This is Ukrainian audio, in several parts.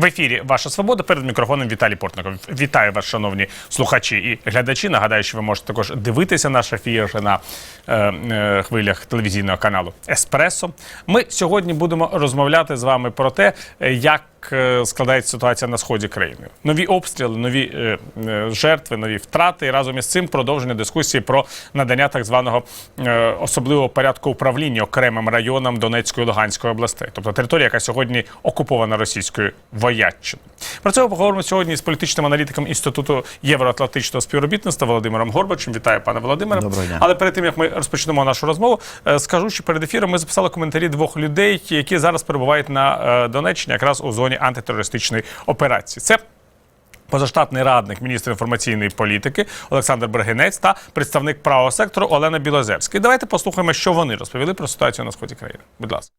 В ефірі Ваша Свобода перед мікрофоном Віталій Портников. Вітаю вас, шановні слухачі і глядачі. Нагадаю, що ви можете також дивитися наш ефір на е, е, хвилях телевізійного каналу Еспресо. Ми сьогодні будемо розмовляти з вами про те, е, як складається ситуація на сході країни. Нові обстріли, нові е, е, жертви, нові втрати. І разом із цим продовження дискусії про надання так званого е, особливого порядку управління окремим районам Донецької і Луганської областей, тобто територія, яка сьогодні окупована російською вояччиною. Про це поговоримо сьогодні з політичним аналітиком інституту євроатлантичного співробітництва Володимиром Горбачем. Вітаю, пане Володимире. Доброго дня. Але перед тим як ми розпочнемо нашу розмову, е, скажу, що перед ефіром ми записали коментарі двох людей, які зараз перебувають на е, Донеччині, якраз у зоні антитерористичної операції. Це позаштатний радник міністра інформаційної політики Олександр Бергенець та представник правого сектору Олена Білозерська. І Давайте послухаємо, що вони розповіли про ситуацію на сході країни. Будь ласка.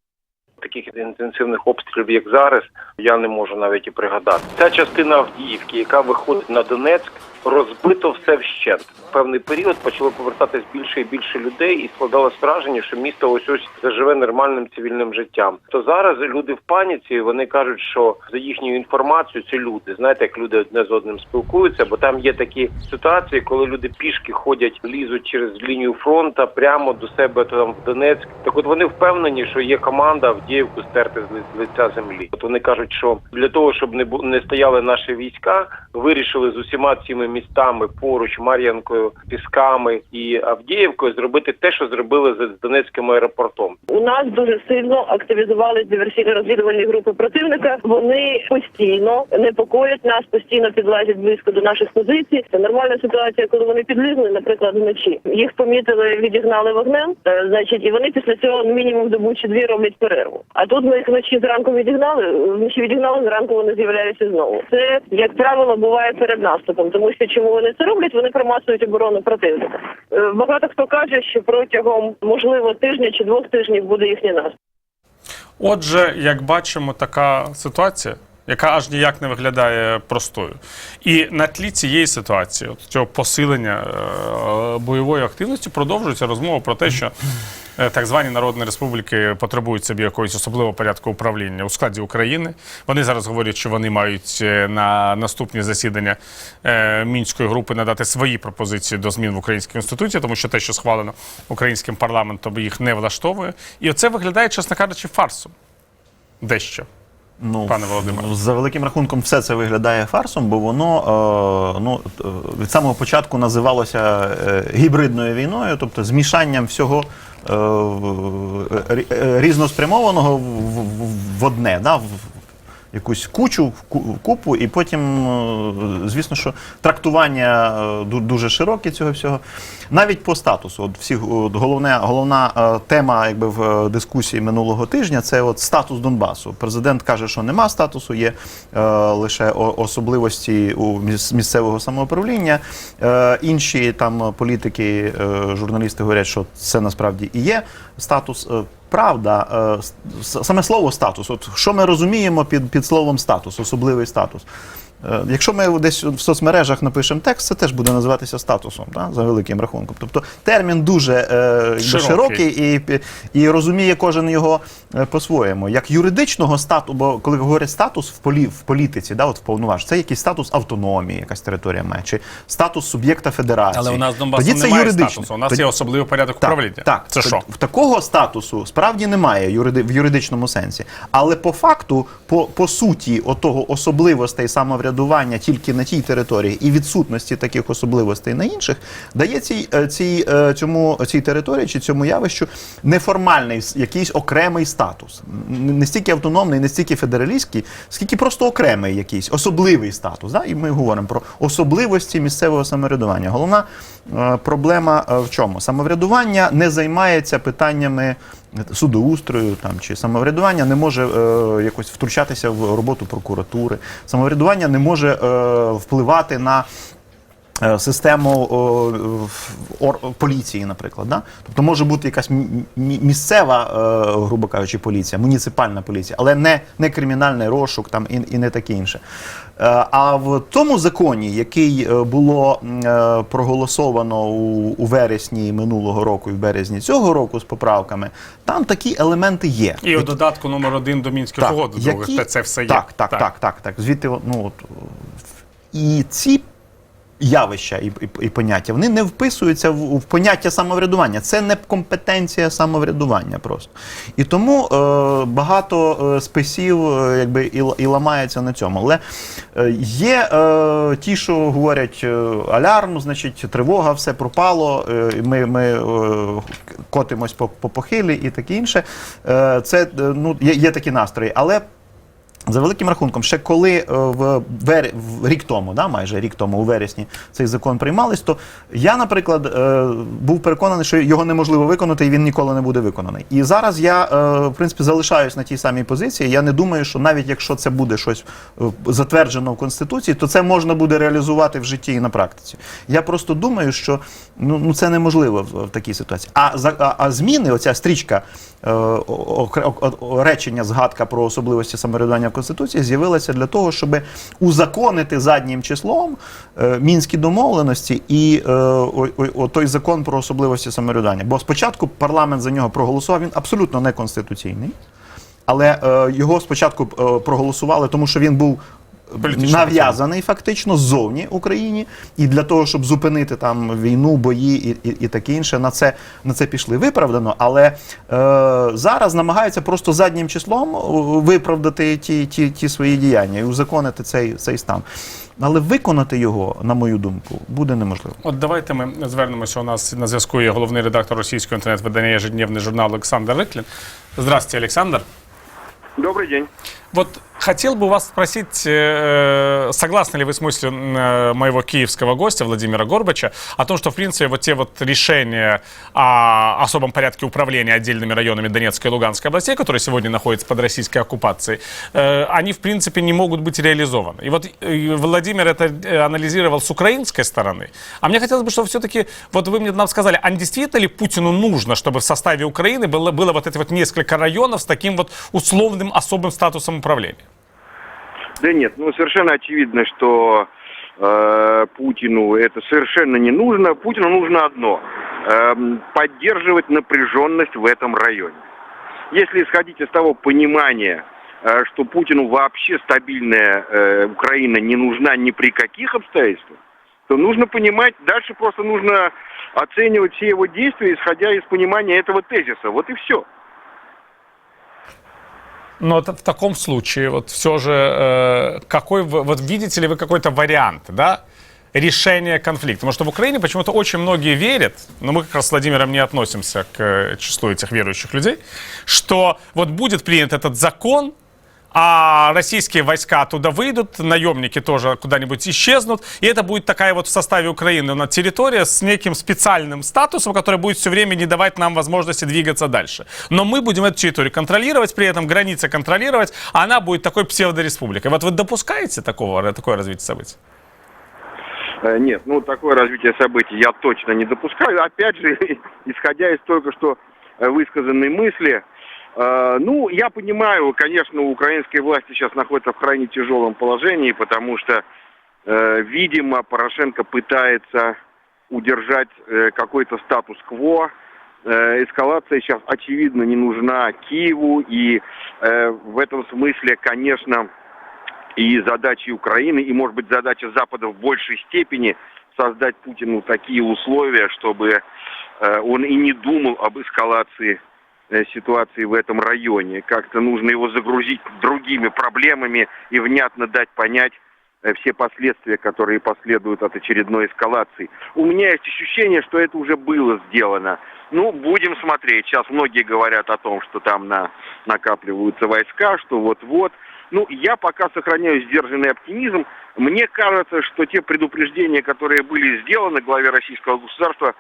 Таких інтенсивних обстрілів, як зараз, я не можу навіть і пригадати. Ця частина Авдіївки, яка виходить на Донецьк, розбито все вщент. Певний період почало повертатись більше і більше людей, і складалось враження, що місто ось ось заживе нормальним цивільним життям. То зараз люди в паніці. Вони кажуть, що за їхньою інформацією це люди. Знаєте, як люди одне з одним спілкуються, бо там є такі ситуації, коли люди пішки ходять, лізуть через лінію фронту прямо до себе там в Донецьк. Так от вони впевнені, що є команда Авдіївку стерти з ли- з лиця землі. От вони кажуть, що для того, щоб не не стояли наші війська, вирішили з усіма цими містами поруч Мар'янкою, Пісками і Авдіївкою зробити те, що зробили з- Донецьким аеропортом. У нас дуже сильно активізувались диверсійно-розвідувальні групи противника. Вони постійно непокоять нас, постійно підлазять близько до наших позицій. Це нормальна ситуація, коли вони підлізли, наприклад, вночі. Їх помітили, відігнали вогнем. е, Значить, і вони після цього мінімум добу чи дві роблять перерву. А тут ми їх вночі зранку відігнали. Вночі відігнали, зранку вони з'являються знову. Це як правило буває перед наступом, тому що чому вони це роблять? Вони примасують оборону противника. Е, Багато хто каже, що протягом можливо тижня чи двох тижнів буде їхній наступ. Отже, як бачимо, така ситуація, яка аж ніяк не виглядає простою. І на тлі цієї ситуації, от цього посилення е, бойової активності, продовжується розмова про те, що е, так звані народні республіки потребують собі якогось особливого порядку управління у складі України. Вони зараз говорять, що вони мають е, на наступні засідання мінської групи надати свої пропозиції до змін в українській конституції, тому що те, що схвалено українським парламентом, їх не влаштовує. І оце виглядає, чесно кажучи, фарсом. Дещо. Ну, Пане Володимире. за великим рахунком, все це виглядає фарсом, бо воно е, ну, е, від самого початку називалося е, гібридною війною, тобто змішанням всього е, е, різноспрямованого в, в, в одне, да, в якусь кучу, купу, і потім, е, звісно, що трактування е, ду- дуже широке цього всього. Навіть по статусу, от всіх от головне, головна е, тема якби в дискусії минулого тижня це от статус Донбасу. Президент каже, що нема статусу, є е, лише особливості у міс- місцевого самоуправління. Е, інші там політики, е, журналісти говорять, що це насправді і є статус. Правда, е, саме слово статус. От що ми розуміємо під, під словом статус, особливий статус. Е, Якщо ми десь в соцмережах напишемо текст, це теж буде називатися статусом, да, за великим рахунком. Тобто термін дуже е, Широкий. широкий і, і розуміє кожен його е, по-своєму. Як юридичного статусу, бо коли говорять статус в, полі, в політиці, да, от в повноваж, це якийсь статус автономії, якась територія має, чи статус суб'єкта федерації. Але у нас Донбасу Тоді це немає юридично. статусу. У нас Тоді- є особливий порядок управління. так, Це так. що? В такого статусу справді немає юриди, в юридичному сенсі. Але по факту, по, по суті, отого особливостей самоврядування тільки на тій території і відсутності таких особливостей на інших, дає цій, е, цій, е, цьому, цій території чи цьому явищу неформальний якийсь окремий статус. Не стільки автономний, не стільки федералістський, скільки просто окремий якийсь особливий статус. Да? І ми говоримо про особливості місцевого самоврядування. Головна е, проблема в чому? Самоврядування не займається питаннями судоустрою там чи самоврядування не може е, якось втручатися в роботу прокуратури. Самоврядування не може е, впливати на е, систему о, в- поліції, наприклад. Да? Тобто може бути якась мі- мі- місцева, е, грубо кажучи, поліція, муніципальна поліція, але не, не кримінальний розшук там, і, і не таке інше. Е, А в тому законі, який е, було е, проголосовано у, у вересні минулого року і в березні цього року з поправками, там такі елементи є. І у додатку номер один до мінських угод, які- це все є. Так, так, так, так, так. Звідти, ну, от, і ці явища і, і, і поняття, вони не вписуються в, в поняття самоврядування. Це не компетенція самоврядування просто. І тому е, багато е, списів е, якби, і, і ламається на цьому. Але е, є е, ті, що говорять е, алярм, значить, тривога, все пропало, е, ми, ми е, котимось по, по похилі і таке інше. Е, це е, ну, є, є такі настрої. Але за великим рахунком, ще коли е, в, вер... в рік тому, да, майже рік тому, у вересні, цей закон приймались, то я, наприклад, е, був переконаний, що його неможливо виконати і він ніколи не буде виконаний. І зараз я, е, в принципі, залишаюсь на тій самій позиції. Я не думаю, що навіть якщо це буде щось затверджено в Конституції, то це можна буде реалізувати в житті і на практиці. Я просто думаю, що ну, ну це неможливо в, в такій ситуації. А, а, а зміни, оця стрічка речення, згадка про особливості самоврядування Конституції з'явилася для того, щоб узаконити заднім числом е, мінські домовленості і е, о, о, той закон про особливості самоврядування. Бо спочатку парламент за нього проголосував, він абсолютно неконституційний. Але е, його спочатку е, проголосували, тому що він був Політично нав'язаний фактично ззовні Україні, і для того, щоб зупинити там війну, бої і, і, і таке інше, на це на це пішли виправдано. Але е, зараз намагаються просто заднім числом виправдати ті, ті, ті свої діяння і узаконити цей, цей стан. Але виконати його, на мою думку, буде неможливо. От давайте ми звернемося. У нас на зв'язку є головний редактор російського інтернет-видання «Ежедневний журнал Олександр Риклін. Здравствуйте, Олександр. Добрий день. Вот хотел бы вас спросить, э, согласны ли вы с мыслью э, моего киевского гостя Владимира Горбача о том, что, в принципе, вот те вот решения о особом порядке управления отдельными районами Донецкой и Луганской областей, которые сегодня находятся под российской оккупацией, э, они, в принципе, не могут быть реализованы. И вот э, Владимир это э, анализировал с украинской стороны. А мне хотелось бы, чтобы все-таки, вот вы мне нам сказали, а действительно ли Путину нужно, чтобы в составе Украины было, было вот эти вот несколько районов с таким вот условным особым статусом управления? Да нет, ну совершенно очевидно, что э, Путину это совершенно не нужно. Путину нужно одно эм, поддерживать напряженность в этом районе. Если исходить из того понимания, э, что Путину вообще стабильная э, Украина не нужна ни при каких обстоятельствах, то нужно понимать, дальше просто нужно оценивать все его действия, исходя из понимания этого тезиса. Вот и все. Но это в таком случае, вот все же, э, какой вы, вот видите ли вы какой-то вариант, да, решения конфликта? Потому что в Украине почему-то очень многие верят, но мы как раз с Владимиром не относимся к э, числу этих верующих людей, что вот будет принят этот закон, а российские войска оттуда выйдут, наемники тоже куда-нибудь исчезнут, и это будет такая вот в составе Украины на территория с неким специальным статусом, который будет все время не давать нам возможности двигаться дальше. Но мы будем эту территорию контролировать, при этом границы контролировать, а она будет такой псевдореспубликой. Вот вы допускаете такого, такое развитие событий? Э, Нет, ну такое развитие событий я точно не допускаю. Опять же, исходя из только что э, высказанной мысли, ну, я понимаю, конечно, украинские власти сейчас находятся в крайне тяжелом положении, потому что, э, видимо, Порошенко пытается удержать э, какой-то статус-кво. Э, эскалация сейчас, очевидно, не нужна Киеву, и э, в этом смысле, конечно, и задачи Украины, и, может быть, задача Запада в большей степени создать Путину такие условия, чтобы э, он и не думал об эскалации э, ситуации в этом районе. Как-то нужно его загрузить другими проблемами и внятно дать понять э, все последствия, которые последуют от очередной эскалации. У меня есть ощущение, что это уже было сделано. Ну, будем смотреть. Сейчас многие говорят о том, что там на, накапливаются войска, что вот-вот. Ну, я пока сохраняю сдержанный оптимизм. Мне кажется, что те предупреждения, которые были сделаны главе российского государства, э,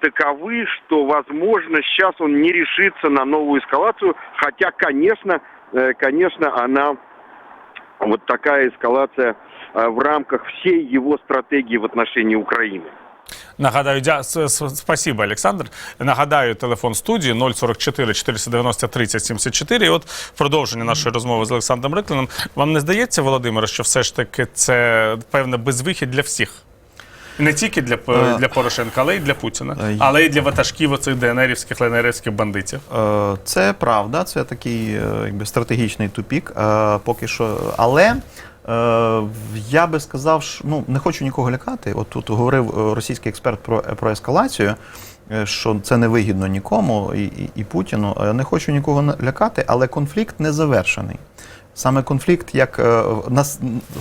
таковы, что, возможно, сейчас он не решится на новую эскалацию, хотя, конечно, э, конечно, она вот такая эскалация э, в рамках всей его стратегии в отношении Украины. Нагадаю, дя... с- с- спасибо, Олександр. Нагадаю, телефон студії 044 490 30 74. І от в продовження нашої розмови з Олександром Риклином. Вам не здається, Володимире, що все ж таки це певне безвихід для всіх? Не тільки для, Е, для Порошенка, але й для Путіна, е, але й для ватажків оцих ДНРівських, ЛНРівських бандитів. Е, Це правда, це такий якби, стратегічний тупік. Поки що. Але я би сказав, що ну, не хочу нікого лякати. От тут говорив російський експерт про, про ескалацію. Що це не вигідно нікому і, і, і Путіну. Не хочу нікого лякати, але конфлікт не завершений. Саме конфлікт, як е,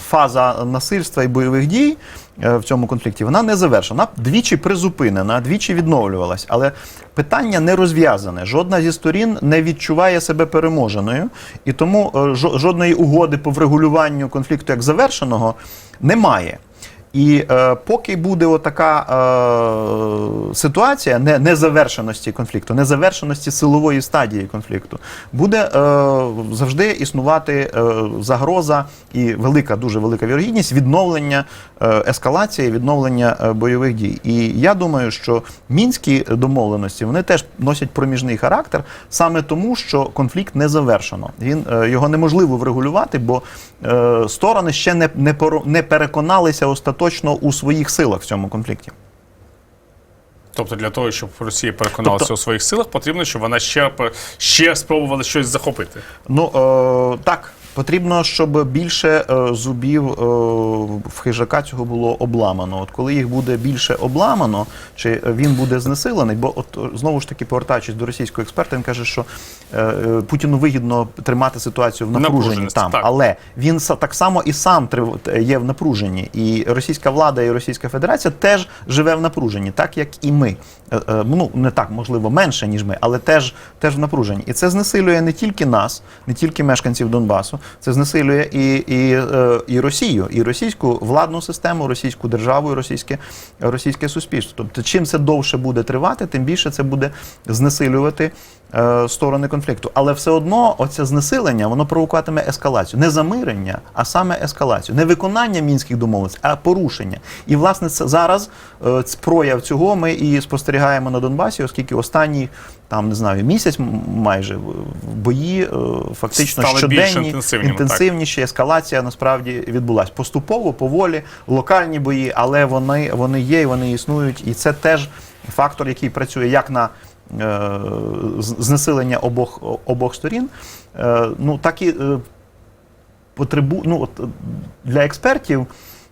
фаза насильства і бойових дій е, в цьому конфлікті, вона не завершена. Вона двічі призупинена, двічі відновлювалась. Але питання не розв'язане. Жодна зі сторін не відчуває себе переможеною, і тому е, жодної угоди по врегулюванню конфлікту як завершеного немає. І е, поки буде отака е, ситуація не, незавершеності конфлікту, незавершеності силової стадії конфлікту, буде е, завжди існувати е, загроза і велика, дуже велика вірогідність відновлення е, ескалації, відновлення е, бойових дій. І я думаю, що мінські домовленості вони теж носять проміжний характер саме тому, що конфлікт не завершено. Він е, його неможливо врегулювати, бо е, сторони ще не, не, не переконалися остаточно у своїх силах в цьому конфлікті. Тобто для того, щоб Росія переконалася Тобто- у своїх силах, потрібно, щоб вона ще, ще спробувала щось захопити. Ну е, так. Потрібно, щоб більше е, зубів е, в хижака цього було обламано. От коли їх буде більше обламано, чи він буде знесилений, бо от е, знову ж таки повертаючись до російського експерта, він каже, що е, е, Путіну вигідно тримати ситуацію в напруженні там, так. але він так само і сам є в напруженні. І російська влада і Російська Федерація теж живе в напруженні, так як і ми. Е, е, Ну не так, можливо, менше ніж ми, але теж, теж в напруженні. І це знесилює не тільки нас, не тільки мешканців Донбасу, це знесилює і, і, е, і Росію, і російську владну систему, російську державу, і російське, російське суспільство. Тобто, чим це довше буде тривати, тим більше це буде знесилювати сторони конфлікту. Але все одно оце знесилення воно провокуватиме ескалацію. Не замирення, а саме ескалацію. Не виконання мінських домовленостей, а порушення. І власне це зараз е, прояв цього ми і спостерігаємо на Донбасі, оскільки останні там не знаю місяць майже бої е, фактично Стали щоденні інтенсивніші ескалація насправді відбулась поступово, поволі, локальні бої, але вони, вони є і вони існують. І це теж фактор, який працює як на е, знесилення обох, обох сторін, е, ну так і е, потребу, ну, от, е, для експертів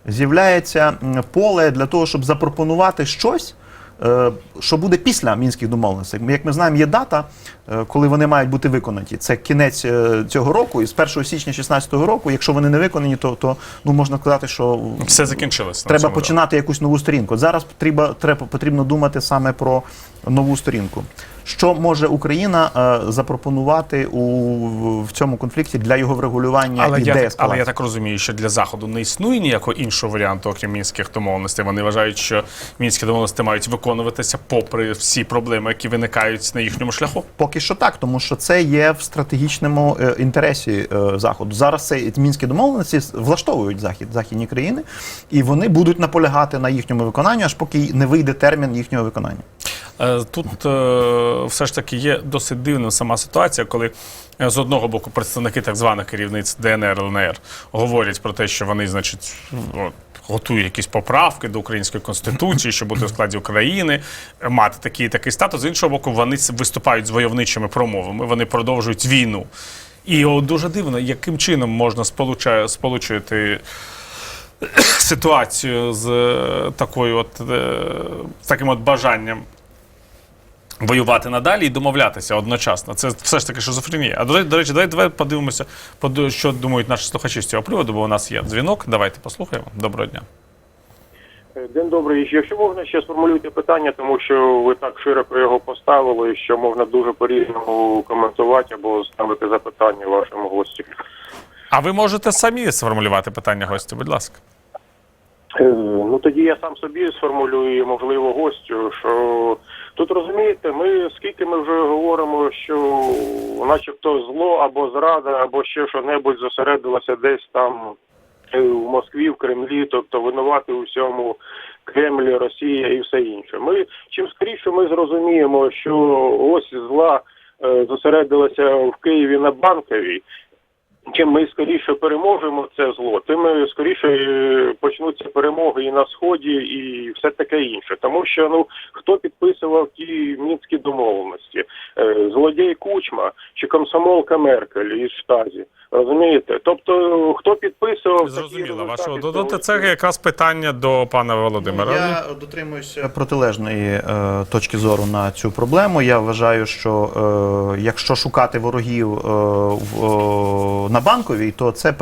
з'являється поле для того, щоб запропонувати щось. Е, Що буде після мінських домовленостей? Як ми знаємо, є дата, е, коли вони мають бути виконані. Це кінець е, цього року, і з 1 січня 2016 року, якщо вони не виконані, то, то ну можна сказати, що Все закінчилось. треба починати якусь нову сторінку. Зараз потрібно, треба потрібно думати саме про нову сторінку. Що може Україна е, запропонувати у в цьому конфлікті для його врегулювання Але і я, так, деескалації? але я так розумію, що для Заходу не існує ніякого іншого варіанту, окрім мінських домовленостей. Вони вважають, що мінські домовленості мають виконуватися попри всі проблеми, які виникають на їхньому шляху. Поки що так, тому що це є в стратегічному е, інтересі е, заходу. Зараз це мінські домовленості влаштовують захід західні країни, і вони будуть наполягати на їхньому виконанні, аж поки не вийде термін їхнього виконання. Е, Тут е, все ж таки є досить дивна сама ситуація, коли е, з одного боку представники так званих керівниць ДНР ЛНР говорять про те, що вони, значить, от, готують якісь поправки до української конституції, щоб бути в складі України, мати такий такий статус. З іншого боку, вони виступають з войовничими промовами, вони продовжують війну. І от дуже дивно, яким чином можна сполучувати ситуацію з такою от таким от бажанням воювати надалі і домовлятися одночасно. Це все ж таки шизофренія. А до, до речі, давай, давай подивимося, що думають наші слухачі з цього приводу, бо у нас є дзвінок. Давайте послухаємо. Доброго дня. День добрий. Якщо можна ще сформулюйте питання, тому що ви так широко його поставили, що можна дуже по-різному коментувати або ставити запитання вашому гостю. А ви можете самі сформулювати питання гостю, будь ласка. Е, Ну тоді я сам собі сформулюю, можливо, гостю, що тут розумієте, ми скільки ми вже говоримо, що начебто зло або зрада, або ще що небудь зосередилося десь там е, в Москві, в Кремлі, тобто винувати у всьому Кремль, Росія і все інше. Ми чим скоріше ми зрозуміємо, що ось зла е, зосередилася в Києві на банковій. Чим ми скоріше переможемо це зло, тим е, скоріше е, почнуться перемоги і на сході, і все таке інше. Тому що ну хто підписував ті мінські домовленості, Е, злодій Кучма чи комсомолка Меркель із штазі, розумієте? Тобто хто підписував Зрозуміло вашого додати. Це якраз питання до пана Володимира. Я дотримуюся протилежної е, точки зору на цю проблему. Я вважаю, що е, якщо шукати ворогів е, в, о, на банковій, то це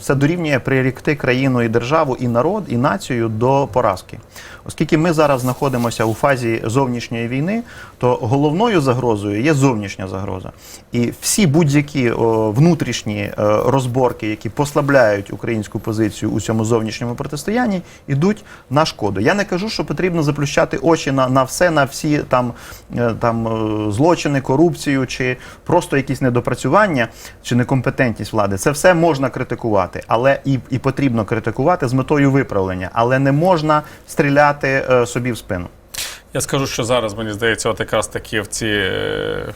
це дорівнює прирікти країну і державу, і народ, і націю до поразки. Оскільки ми зараз знаходимося у фазі зовнішньої війни, то головною загрозою є зовнішня загроза. І всі будь-які внутрішні е, розборки, які послабляють українську позицію у цьому зовнішньому протистоянні, йдуть на шкоду. Я не кажу, що потрібно заплющати очі на, на все, на всі там, е, там е, злочини, корупцію, чи просто якісь недопрацювання, чи некомпетентність влади. Це все можна критикувати, але і, і потрібно критикувати з метою виправлення, але не можна стріляти собі в спину. Я скажу, що зараз мені здається, от якраз такі в ці е,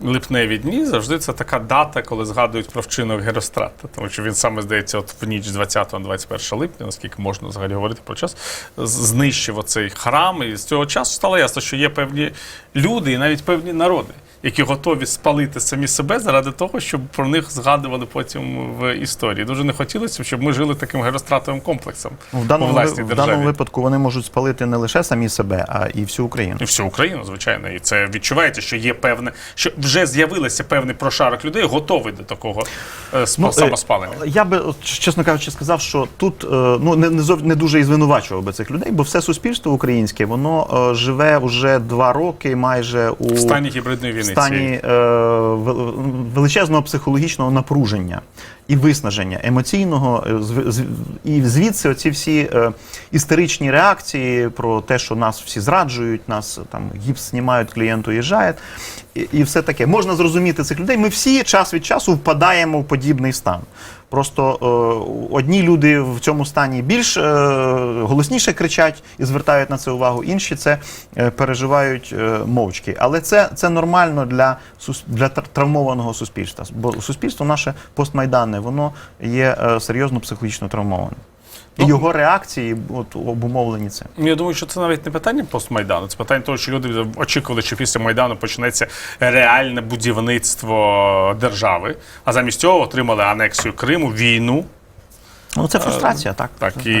липневі дні завжди це така дата, коли згадують про вчинок Герострата. Тому що він саме здається, от в ніч з 20 на 21 липня, наскільки можна взагалі говорити про час, знищив оцей храм. І з цього часу стало ясно, що є певні люди і навіть певні народи. Які готові спалити самі себе заради того, щоб про них згадували потім в історії. Дуже не хотілося, б, щоб ми жили таким геростратовим комплексом В даному, власній в даному випадку вони можуть спалити не лише самі себе, а і всю Україну. І всю Україну, звичайно, і це відчувається, що є певне, що вже з'явилося певний прошарок людей, готовий до такого е, Ну, е, самоспалення. Я би, чесно кажучи, сказав, що тут е, ну не, не, зов- не дуже і звинувачував би цих людей, бо все суспільство українське воно е, живе вже два роки майже у В стані гібридної війни стані е, величезного психологічного напруження і виснаження емоційного, е, і звідси оці всі е, істеричні реакції про те, що нас всі зраджують, нас е, там гіпс знімають, клієнт уїжджає, і, все таке. Можна зрозуміти цих людей. Ми всі час від часу впадаємо в подібний стан. Просто е, одні люди в цьому стані більш е, голосніше кричать і звертають на це увагу, інші це е, переживають е, мовчки. Але це, це нормально для, для травмованого суспільства. Бо суспільство наше постмайданне, воно є е, серйозно психологічно травмованим. І Ну, його реакції от, обумовлені цим. Я думаю, що це навіть не питання постмайдану, це питання того, що люди очікували, що після майдану почнеться реальне будівництво держави, а замість цього отримали анексію Криму, війну. Ну це фрустрація, так. Так і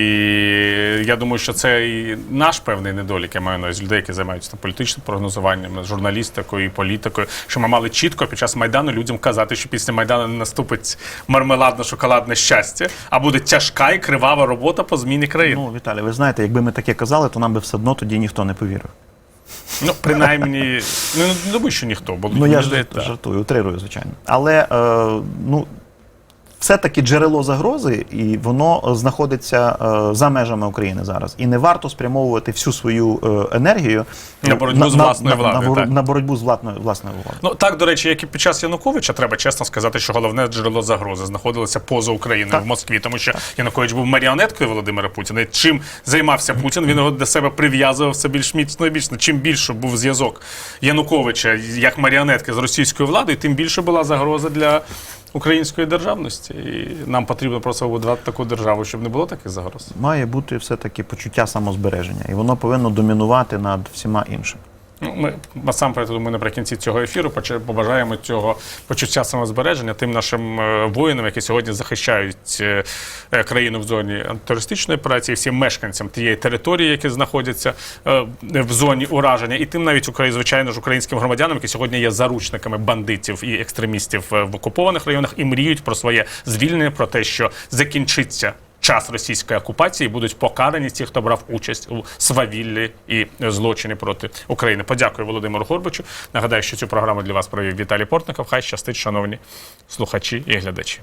я думаю, що це і наш певний недолік. Я маю на увазі людей, які займаються там, політичним прогнозуванням, журналістикою і політикою. Що ми мали чітко під час майдану людям казати, що після майдану не наступить мармеладно-шоколадне щастя, а буде тяжка і кривава робота по зміні країни. Ну, Віталій, ви знаєте, якби ми таке казали, то нам би все одно тоді ніхто не повірив. Ну, принаймні, ну не думаю, що ніхто, бо Ну, я ж жартую, утрирую, звичайно. Але е, ну, все-таки джерело загрози, і воно е, знаходиться е, за межами України зараз. І не варто спрямовувати всю свою е, енергію На боротьбу з власною на, владою, на, так. на боротьбу з власною, власною владою. Ну так, до речі, як і під час Януковича, треба чесно сказати, що головне джерело загрози знаходилося поза Україною Так. в Москві, тому що Янукович був маріонеткою Володимира Путіна. І чим займався Путін, він його до себе прив'язував все більш міцно і міцно. Чим більше був зв'язок Януковича як маріонетки з російською владою, тим більше була загроза для української державності. І нам потрібно просто будувати таку державу, щоб не було таких загроз. Має бути все-таки почуття самозбереження, і воно повинно домінувати над всіма іншими. Ну, ми насамперед, думаю, наприкінці цього ефіру побажаємо цього почуття самозбереження тим нашим е, воїнам, які сьогодні захищають е, е, країну в зоні антитерористичної операції, всім мешканцям тієї території, які знаходяться в зоні ураження, і тим навіть звичайно ж українським громадянам, які сьогодні є заручниками бандитів і екстремістів в окупованих районах і мріють про своє звільнення, про те, що закінчиться час російської окупації будуть покарані ті, хто брав участь у свавіллі і злочині проти України. Подякую Володимиру Горбачу. Нагадаю, що цю програму для вас провів Віталій Портников. Хай щастить, шановні слухачі і глядачі.